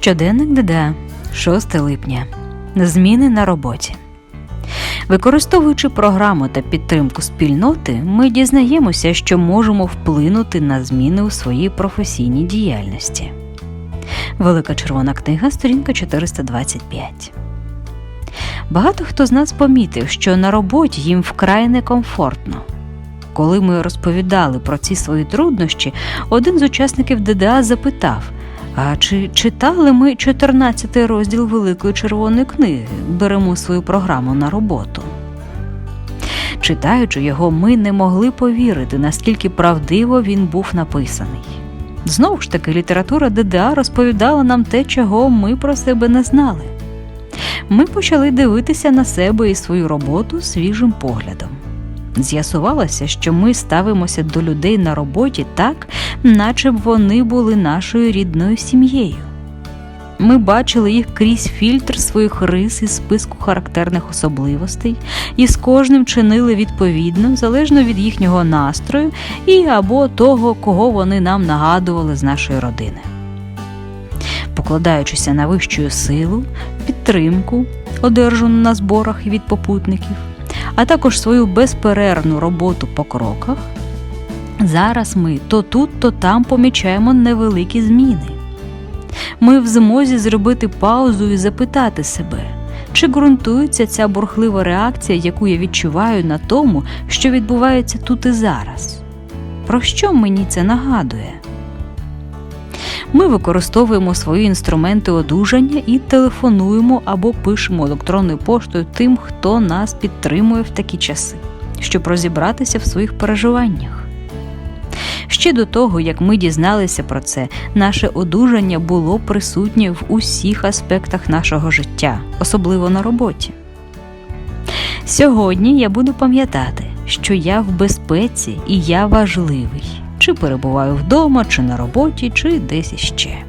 Щоденник ДД, 6 липня. Зміни на роботі. Використовуючи програму та підтримку спільноти, ми дізнаємося, що можемо вплинути на зміни у своїй професійній діяльності. Велика червона книга, сторінка 425. Багато хто з нас помітив, що на роботі їм вкрай некомфортно. Коли ми розповідали про ці свої труднощі, один з учасників ДДА запитав: А чи читали ми 14 розділ Великої червоної книги? Беремо свою програму на роботу. Читаючи його, ми не могли повірити, наскільки правдиво він був написаний. Знову ж таки, література ДДА розповідала нам те, чого ми про себе не знали. Ми почали дивитися на себе і свою роботу свіжим поглядом. З'ясувалося, що ми ставимося до людей на роботі так, наче б вони були нашою рідною сім'єю. Ми бачили їх крізь фільтр своїх рис із списку характерних особливостей і з кожним чинили відповідно, залежно від їхнього настрою і або того, кого вони нам нагадували з нашої родини. Покладаючися на вищу силу, підтримку, одержану на зборах від попутників, а також свою безперервну роботу по кроках, зараз ми то тут, то там помічаємо невеликі зміни. Ми в змозі зробити паузу і запитати себе, чи ґрунтується ця бурхлива реакція, яку я відчуваю на тому, що відбувається тут і зараз. Про що мені це нагадує? Ми використовуємо свої інструменти одужання і телефонуємо або пишемо електронною поштою тим, хто нас підтримує в такі часи, щоб розібратися в своїх переживаннях. Ще до того, як ми дізналися про це, наше одужання було присутнє в усіх аспектах нашого життя, особливо на роботі. Сьогодні я буду пам'ятати, що я в безпеці і я важливий, чи перебуваю вдома, чи на роботі, чи десь іще.